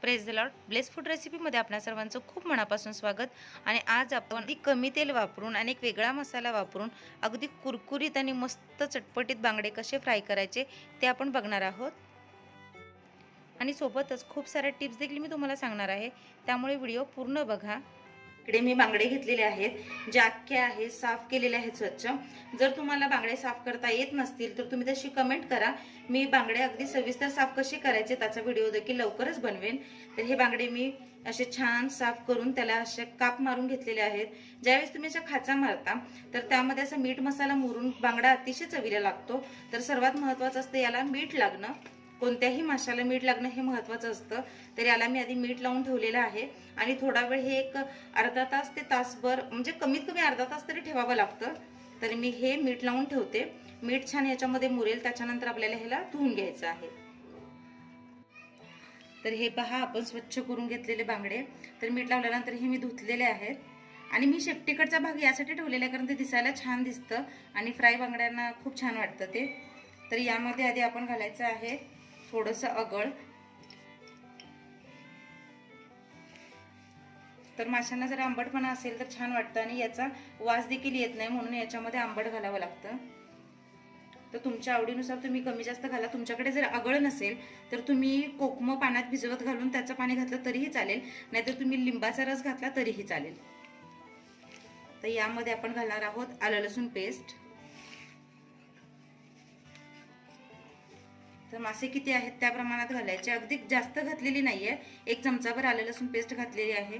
Press the lot bless food रेसिपीमध्ये आपल्या सर्वांचं खूप मनापासून स्वागत. आणि आज आपण अगदी कमी तेल वापरून आणि एक वेगळा मसाला वापरून अगदी कुरकुरीत आणि मस्त चटपटीत बांगडे कसे फ्राय करायचे ते आपण बघणार आहोत. आणि सोबतच खूप साऱ्या टिप्स देखील मी तुम्हाला सांगणार आहे. त्यामुळे व्हिडिओ पूर्ण बघा. इकडे मी बांगडे घेतलेले आहेत. जे आहेत साफ केलेले आहेत स्वच्छ. जर तुम्हाला बांगडे साफ करता येत नसतील तर तुम्ही तशी कमेंट करा. मी बांगडे अगदी सविस्तर साफ कसे करायचे त्याचा व्हिडिओ देखील लवकरच बनवेन. तर हे बांगडे मी असे छान साफ करून त्याला असे काप मारून घेतलेले आहेत. ज्यावेळेस तुम्ही अशा खाचा मारता तर त्यामध्ये असं मीठ मसाला मुरून बांगडा अतिशय चवीला लागतो. तर सर्वात महत्वाचं असतं याला मीठ लागणं. कोणत्याही माशाला मीठ लागणं हे महत्वाचं असतं. तर याला मी आधी मीठ लावून ठेवलेलं आहे. आणि थोडा वेळ हे एक अर्धा तास ते तासभर म्हणजे कमीत कमी अर्धा तास तरी ठेवावं लागतं. तरी मी हे मीठ लावून ठेवते. मीठ छान याच्यामध्ये मुरेल त्याच्यानंतर आपल्याला ह्याला धुवून घ्यायचं आहे. तर हे पहा आपण स्वच्छ करून घेतलेले बांगडे. तर मीठ लावल्यानंतर हे मी धुतलेले आहेत. आणि मी शेपटीकडचा भाग यासाठी ठेवलेला आहे कारण ते दिसायला छान दिसतं. आणि फ्राय बांगड्यांना खूप छान वाटतं ते. तर यामध्ये आधी आपण घालायचं आहे थोडंसं अगळ. तर माशांना जर आंबटपणा असेल तर छान वाटतं आणि याचा वास देखील येत नाही म्हणून याच्यामध्ये आंबट घालावं लागतं. तर तुमच्या आवडीनुसार तुम्ही कमी जास्त घाला. तुमच्याकडे जर आगळ नसेल तर तुम्ही कोकम पाण्यात भिजवत घालून त्याचं पाणी घातलं तरीही चालेल. नाहीतर तुम्ही लिंबाचा रस घातला तरीही चालेल. तर यामध्ये आपण घालणार आहोत आलं लसूण पेस्ट. तर मासे किती आहेत त्या प्रमाणात घालायचे. अगदी जास्त घातलेली नाहीये. एक चमचाभर आले लसूण पेस्ट घातलेली आहे.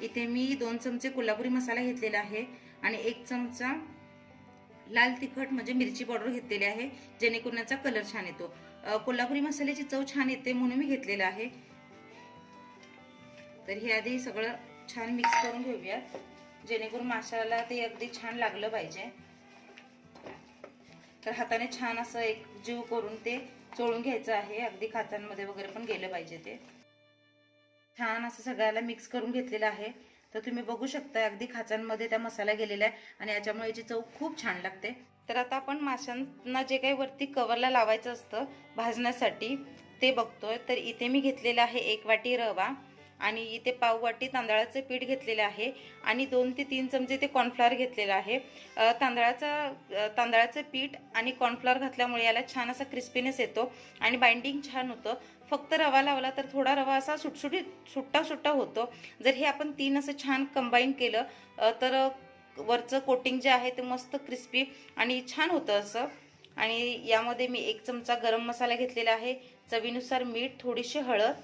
इथे मी दोन चमचे कोल्हापुरी मसाला घेतलेला आहे आणि एक चमचा लाल तिखट म्हणजे मिरची पावडर घेतलेली आहे जेणेकरून याचा कलर छान येतो. कोल्हापुरी मसाल्याची चव छान येते म्हणून मी घेतलेलं आहे. तर हे आधी सगळं छान मिक्स करून घेऊयात जेणेकरून माशाला ते अगदी छान लागलं पाहिजे. तर हाताने छान असं एक जीव करून ते चोळून घ्यायचं आहे. अगदी खाचांमध्ये वगैरे पण गेलं पाहिजे ते. छान असं सगळ्याला मिक्स करून घेतलेलं आहे. तर तुम्ही बघू शकता अगदी खाचांमध्ये त्या मसाला गेलेला आहे आणि याच्यामुळे याची चव खूप छान लागते. तर आता आपण माशांना जे काही वरती कवरला लावायचं असतं भाजण्यासाठी ते बघतोय. तर इथे मी घेतलेलं आहे एक वाटी रवा. आणि इथे पाववाटी तांदळाचं पीठ घेतलेलं आहे आणि दोन ते तीन चमचे ते कॉर्नफ्लॉवर घेतलेलं आहे. तांदळाचा तांदळाचं पीठ आणि कॉर्नफ्लॉवर घातल्यामुळे याला छान असा क्रिस्पीनेस येतो आणि बाइंडिंग छान होतं. फक्त रवा लावला तर थोडा रवा असा सुटसुटीत सुट्टा सुट्टा होतो. जर हे आपण तीन असं छान कंबाईन केलं तर वरचं कोटिंग जे आहे ते मस्त क्रिस्पी आणि छान होतं असं. आणि यामध्ये मी एक चमचा गरम मसाला घेतलेला आहे. चवीनुसार मीठ थोडीशी हळद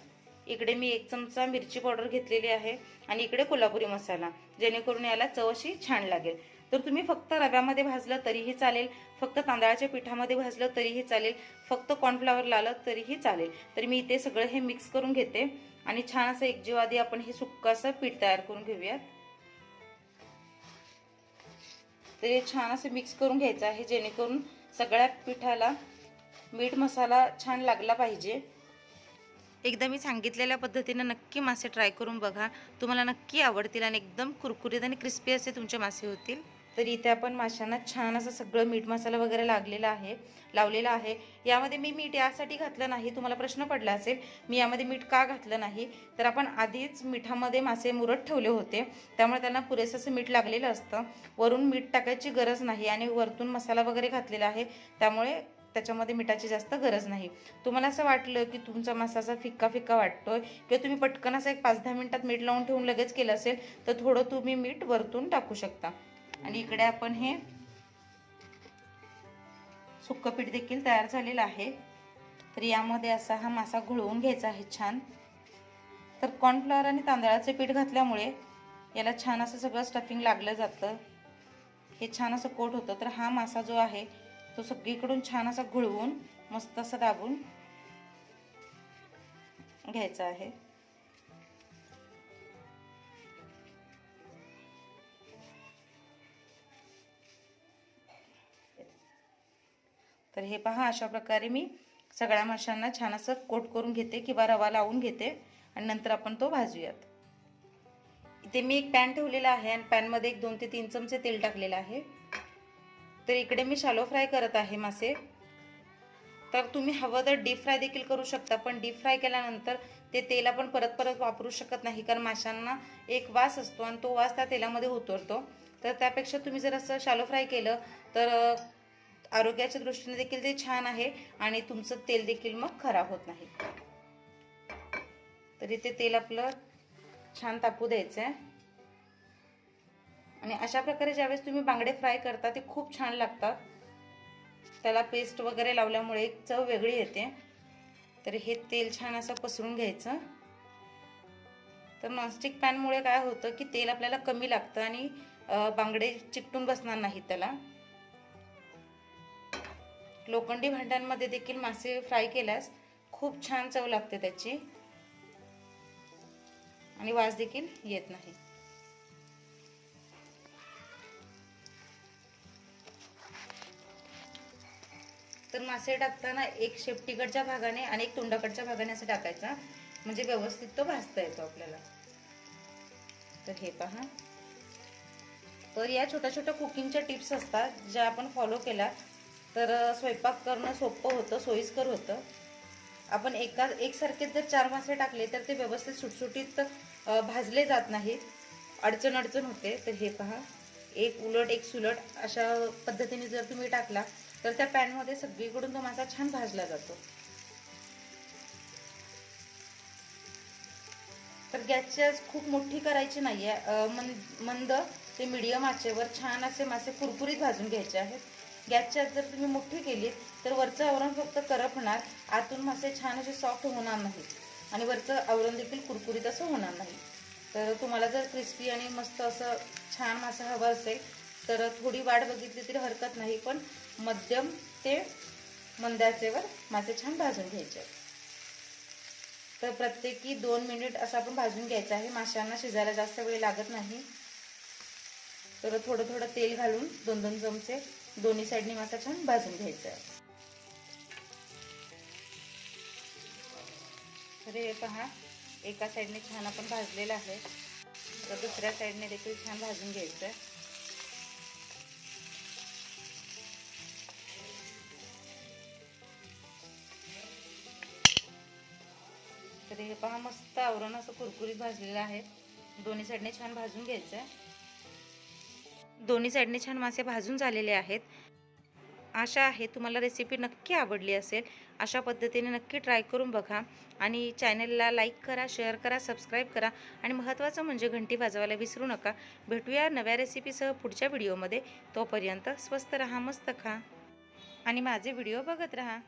इकडे मी एक चमचा मिरची पावडर घेतलेली आहे आणि इकडे कोल्हापुरी मसाला जेणेकरून याला चव अशी छान लागेल. तर तुम्ही फक्त रव्यामध्ये भाजलं तरीही चालेल फक्त तांदळाच्या पिठामध्ये भाजलं तरीही चालेल फक्त कॉर्नफ्लावर लावलं तरीही चालेल. तर मी इथे सगळं हे मिक्स करून घेते आणि छान असं एकजीव आधी आपण हे सुक्क असं पीठ तयार करून घेऊयात. ते छान असं मिक्स करून घ्यायचं आहे जेणेकरून सगळ्या पिठाला मीठ मसाला छान लागला पाहिजे. एकदा मी सांगितलेल्या पद्धतीनं नक्की मासे ट्राय करून बघा. तुम्हाला नक्की आवडतील आणि एकदम कुरकुरीत आणि क्रिस्पी असे तुमचे मासे होतील. तर इथे आपण माशांना छान असं सगळं मीठ मसाला वगैरे लागलेला आहे लावलेला आहे. यामध्ये मी मीठ यासाठी घातलं नाही. तुम्हाला प्रश्न पडला असेल मी यामध्ये मीठ का घातलं नाही? तर आपण आधीच मिठामध्ये मासे मुरत ठेवले होते. त्यामुळे त्यांना पुरेसं असं मीठ लागलेलं असतं. वरून मीठ टाकायची गरज नाही आणि वरतून मसाला वगैरे घातलेला आहे. त्यामुळे त्याच्यामध्ये मिठाची जास्त गरज नाही. तुम्हाला असं वाटलं की तुमचा मसाला फिक्का फिक्का वाटतोय किंवा तुम्ही पटकन असं एक पाच दहा मिनिटात मीठ लावून ठेवून लगेच केलं असेल तर थोडं तुम्ही मीठ वरतून टाकू शकता. आणि इकडे आपण हे सुक्कं पीठ देखील तयार झालेलं आहे. तर यामध्ये असा हा मासा घोळवून घ्यायचा आहे छान. तर कॉर्नफ्लॉवर आणि तांदळाचे पीठ घातल्यामुळे याला छान असं सगळं स्टफिंग लागलं जातं. हे छान असं कोट होतं. तर हा मासा जो आहे तो सगळीकडून छान असा घुळवून मस्त असं दाबून घ्यायचा आहे. तर हे पहा अशा प्रकारे मी सगळ्या माशांना छान असं कोट करून घेते किंवा रवा लावून घेते आणि नंतर आपण तो भाजूयात. इथे मी एक पॅन ठेवलेला आहे आणि पॅनमध्ये एक दोन ते तीन चमचे तेल टाकलेलं आहे. तर इकडे मी शालो फ्राय करत आहे मासे. तर तुम्ही हवं तर डीप फ्राय देखील करू शकता पण डीप फ्राय केल्यानंतर ते तेल आपण परत परत वापरू शकत नाही कारण माशांना एक वास असतो आणि तो वास त्या तेलामध्ये उतरतो. तर त्यापेक्षा तुम्ही जर असं शालो फ्राय केलं तर आरोग्याच्या दृष्टीने देखील ते छान आहे आणि तुमचं तेल देखील मग खराब होत नाही. तर इथे तेल आपलं छान तापू द्यायचं आहे आणि अशा प्रकारे ज्यावेळेस तुम्ही बांगडे फ्राय करता ते खूप छान लागतात. त्याला पेस्ट वगैरे लावल्यामुळे एक चव वेगळी येते. तर हे तेल छान असं पसरून घ्यायचं. तर नॉनस्टिक पॅनमुळे काय होतं की तेल आपल्याला कमी लागतं आणि बांगडे चिकटून बसणार नाहीत त्याला. लोखंडी भांड्यांमध्ये देखील मासे फ्राय केल्यास खूप छान चव लागते त्याची. आणि वास देखील येत नाही. तर मासे टाकताना एक शेपटीकडच्या भागाने आणि एक तोंडाकडच्या भागाने असं टाकायचा म्हणजे व्यवस्थित तो भाजता येतो आपल्याला. तर हे पहा. तर या छोट्या छोट्या कुकिंगच्या टिप्स असतात ज्या आपण फॉलो केल्या तर स्वयंपाक करणं सोपं होतं सोयीस्कर होतं. आपण एका एकसारखेच जर चार मासे टाकले तर ते व्यवस्थित सुटसुटीत भाजले जात नाहीत. अडचण अडचण होते. तर हे पहा. एक उलट एक सुलट अशा पद्धतीने जर तुम्ही टाकला तर त्या पॅनमध्ये सगळीकडून तो मासा छान भाजला जातो. तर गॅसची आज खूप मोठी करायची नाही आहे मंद ते मिडियम आचेवर छान असे मासे कुरकुरीत भाजून घ्यायचे आहेत. गॅसची आज जर तुम्ही मोठी केली तर वरचं आवरण फक्त करपणार आतून मासे छान असे सॉफ्ट होणार नाहीत. आणि वरचं आवरण देखील कुरकुरीत असं होणार नाही. तर तुम्हाला जर क्रिस्पी आणि मस्त असं छान मासा हवा असेल तर थोडी वाट बघितली तरी हरकत नाही पण मध्यम ते मंद्याचेवर मासे छान भाजून घ्यायचे. तर प्रत्येकी दोन मिनिट असं आपण भाजून घ्यायचं आहे. माशांना शिजायला जास्त वेळ लागत नाही. तर थोडं थोडं तेल घालून दोन दोन चमचे दोन्ही साईडनी मासा छान भाजून घ्यायचा. आहे तर हे पहा एका साईडने छान आपण भाजलेलं आहे. तर दुसऱ्या साईडने देखील छान भाजून घ्यायचं आहे. तर हे पहा मस्त आवरण असं कुरकुरीत भाजलेलं आहे. दोन्ही साईडने छान भाजून घ्यायचं आहे दोन्ही साईडने छान मासे भाजून झालेले आहेत. आशा आहे तुम्हाला रेसिपी नक्की आवडली असेल. अशा पद्धतीने नक्की ट्राय करून बघा. आणि चॅनलला लाईक करा शेअर करा सबस्क्राईब करा. आणि महत्त्वाचं म्हणजे घंटी वाजवायला विसरू नका. भेटूया नव्या रेसिपीसह पुढच्या व्हिडिओमध्ये तोपर्यंत स्वस्त रहा मस्त खा. आणि माझे व्हिडिओ बघत राहा.